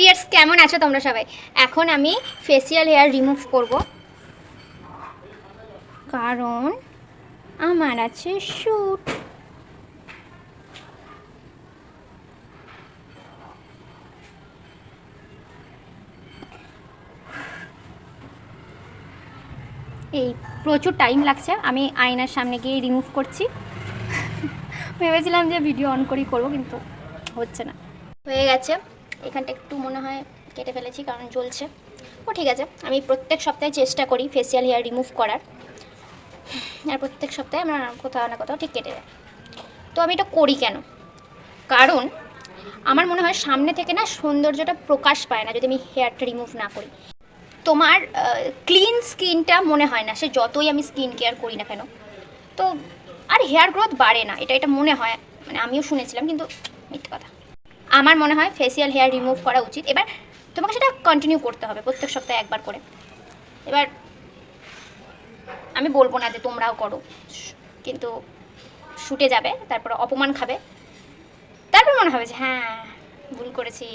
Dears, কেমন আছো তোমরা সবাই? এখন আমি ফেসিয়াল হেয়ার রিমুভ করব। কারণ আমার আছে শ্যুট এই, প্রচুর টাইম লাগছে। আমি আয়নার সামনে গিয়ে রিমুভ করছি। ভেবেছিলাম যে ভিডিও অন করেই করব, কিন্তু হচ্ছে না। হয়ে গেছে। এখানটা একটু মনে হয় কেটে ফেলেছি, কারণ জ্বলছে। ও ঠিক আছে, আমি প্রত্যেক সপ্তাহে চেষ্টা করি ফেসিয়াল হেয়ার রিমুভ করার। আর প্রত্যেক সপ্তাহে আমার কোথাও না কোথাও ঠিক কেটে যায়। তো আমি এটা করি কেন? কারণ আমার মনে হয় সামনে থেকে না সৌন্দর্যটা প্রকাশ পায় না যদি আমি হেয়ারটা রিমুভ না করি। তোমার ক্লিন স্কিনটা মনে হয় না, সে যতই আমি স্কিন কেয়ার করি না কেন। তো, আর হেয়ার গ্রোথ বাড়ে না, এটা এটা মনে হয় মানে আমিও শুনেছিলাম, কিন্তু মিথ্যে কথা। আমার মনে হয় ফেসিয়াল হেয়ার রিমুভ করা উচিত। এবার তোমাকে সেটা কন্টিনিউ করতে হবে প্রত্যেক সপ্তাহে একবার করে। এবার আমি বলব না যে তোমরাও করো। কিন্তু শুটে যাবে, তারপর অপমান খাবে। তারপর মনে হবে যে হ্যাঁ ভুল করেছি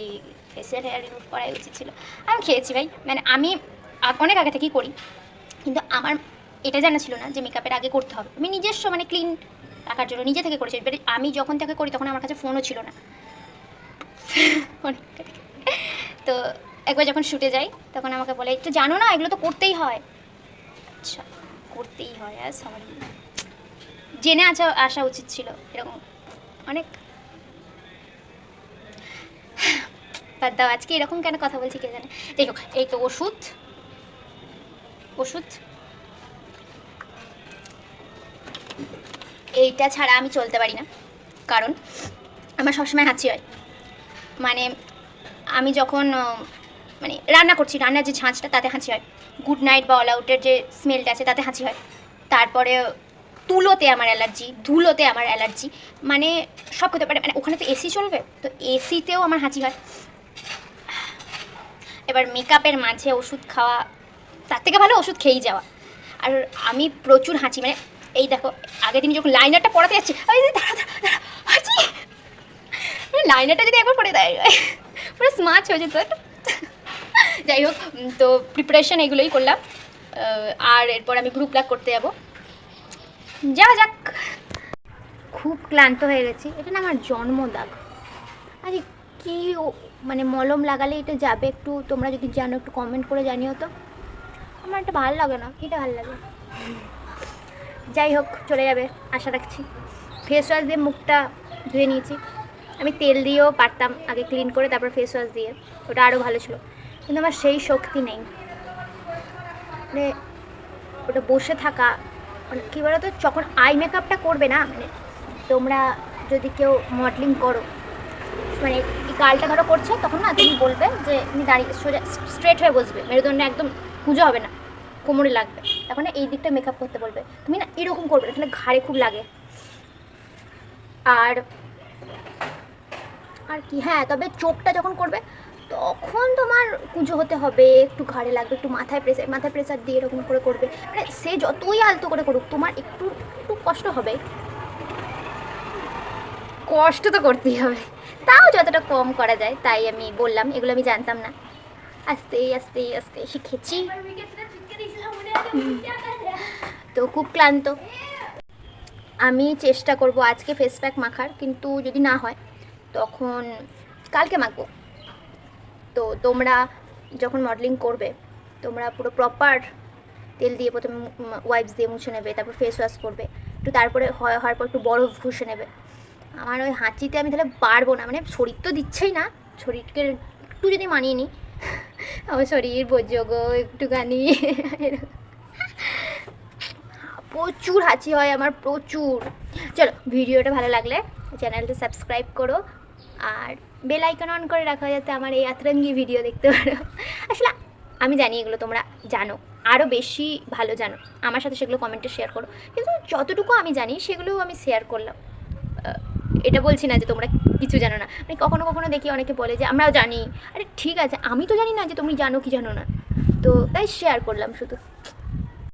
ফেসিয়াল হেয়ার রিমুভ করাই উচিত ছিল। আমি খেয়েছি ভাই। মানে আমি অনেক আগে থেকেই করি। কিন্তু আমার এটা জানা ছিল না যে মেকআপের আগে করতে হবে। আমি নিজস্ব মানে ক্লিন রাখার জন্য নিজে থেকে করেছি। এবারে আমি যখন থেকে করি, তখন আমার কাছে ফোনও ছিল না। তো একবার যখন শুটে যাই, তখন আমাকে বলে, একটু জানো না, এগুলো তো করতেই হয়। আচ্ছা করতেই হয়, আর সরি। জেনে আসা আসা উচিত ছিল, এরকম অনেক। বাদ দাও, আজকে এরকম কেন কথা বলছি কে জানে? যাই হোক, এই তো ওষুধ। ওষুধ। এইটা ছাড়া আমি চলতে পারি না, কারণ আমার সবসময় হাঁচি হয়। মানে আমি যখন মানে রান্না করছি, রান্নার যে ঝাঁঝটা তাতে হাঁচি হয়। গুড নাইট বা অল আউটের যে স্মেলটা আছে তাতে হাঁচি হয়। তারপরে তুলোতে আমার অ্যালার্জি ধুলোতে আমার অ্যালার্জি মানে সব হতে পারে মানে ওখানে তো এসি চলবে, তো এসিতেও আমার হাঁচি হয়। এবার মেকআপের মাঝে ওষুধ খাওয়া, তার থেকে ভালো ওষুধ খেয়েই যাওয়া। আর আমি প্রচুর হাঁচি মানে এই দেখো, আগের দিন যখন লাইনারটা পড়াতে যাচ্ছি মানে লাইনারটা যদি একবার পড়ে দেয়, পুরো স্মার্ট হয়ে যেত। যাই হোক তো প্রিপারেশন এগুলোই করলাম। আর এরপর আমি গ্রুপ লাগ করতে যাব। যা যাক। খুব ক্লান্ত হয়ে গেছি। এটা না আমার জন্মদাগ। আরে, কি মানে মলম লাগালে এটা যাবে একটু? তোমরা যদি জানো, একটু কমেন্ট করে জানিও তো। আমার এটা ভালো লাগে না। এটা ভালো লাগে যাই হোক, চলে যাবে। আশা রাখছি। ফেস ওয়াশ দিয়ে মুখটা ধুয়ে নিয়েছি। আমি তেল দিয়েও পারতাম আগে ক্লিন করে তারপর ফেস ওয়াশ দিয়ে। ওটা আরও ভালো ছিল। কিন্তু আমার সেই শক্তি নেই। মানে ওটা বসে থাকা মানে কী বলো তো যখন আই মেকআপটা করবে না মানে তোমরা যদি কেউ মডেলিং করো মানে এই গালটা ধরো করছে তখন না তুমি বলবে যে তুমি দাঁড়িয়ে সোজা স্ট্রেট হয়ে বসবে। মেরুদণ্ড একদম পুজো হবে না। কোমরে লাগবে। তখন না এই দিকটা মেকআপ করতে বলবে। তুমি না এরকম করবে না, তাহলে ঘাড়ে খুব লাগে। আর আর কি? হ্যাঁ তবে চোখটা যখন করবে তখন তোমার পুজো হতে হবে একটু ঘাড়ে লাগবে একটু মাথায় প্রেসার মাথায় প্রেসার দিয়ে এরকম করে করবে। মানে সে যতই আলতো করে করুক তোমার একটু একটু কষ্ট হবে। কষ্ট তো করতেই হবে। তাও যতটা কম করা যায় তাই আমি বললাম এগুলো আমি জানতাম না। আস্তে আস্তে আস্তে শিখেছি তো খুব ক্লান্ত। আমি চেষ্টা করব আজকে ফেস প্যাক মাখার কিন্তু যদি না হয় তখন কালকে মাখবো। তো তোমরা যখন মডেলিং করবে, তোমরা পুরো প্রপার তেল দিয়ে প্রথমে ওয়াইপস দিয়ে মুছে নেবে, তারপর ফেস ওয়াশ করবে, একটু তারপরে হয়, হওয়ার পর একটু বরফ ঘষে নেবে। আমার ওই হাঁচিতে আমি তাহলে পারব না মানে শরীর তো দিচ্ছেই না, শরীরকে একটু যদি মানিয়ে নিই, আমার শরীর বোঝো একটুখানি। প্রচুর হাঁচি হয় আমার, প্রচুর। চলো, ভিডিওটা ভালো লাগলে চ্যানেলটা সাবস্ক্রাইব করো আর বেল আইকন অন করে রাখো যাতে আমার এই আতরঙ্গি ভিডিও দেখতে পারো। আসলে আমি জানি এগুলো তোমরা জানো আরও বেশি ভালো জানো। আমার সাথে সেগুলো কমেন্টে শেয়ার করো। কিন্তু যতটুকু আমি জানি, সেগুলোও আমি শেয়ার করলাম। এটা বলছি না যে তোমরা কিছু জানো না। মানে কখনো কখনো দেখি অনেকে বলে যে, আমরাও জানি। আরে ঠিক আছে, আমি তো জানি না যে তুমি জানো কি জানো না। তো তাই শেয়ার করলাম শুধু।